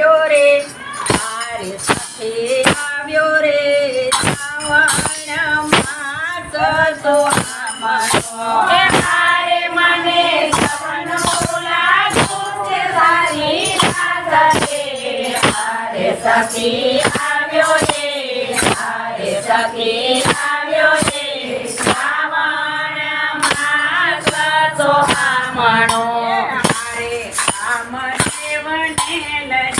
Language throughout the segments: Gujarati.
આવ્યો રે તારે સાથે આવ્યો રે સખી આવ્યો રે તારે સખી આવ્યો રે શ્રાવણ માસ તો આમણો તારે આમણે વણે લઈ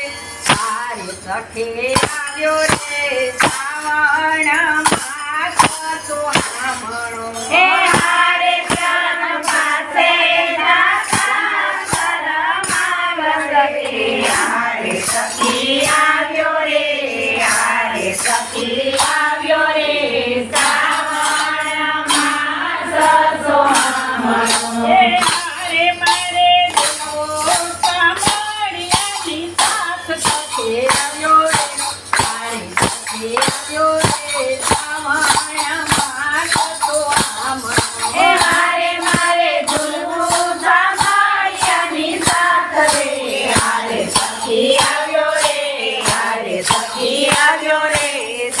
તારે સખે આવ્યો રે શ્રાવણ માસ તો સાંભળો એ હારે ચરણ પાસે હારે સખી આવ્યો રે હારે સખી Lord is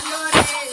flores.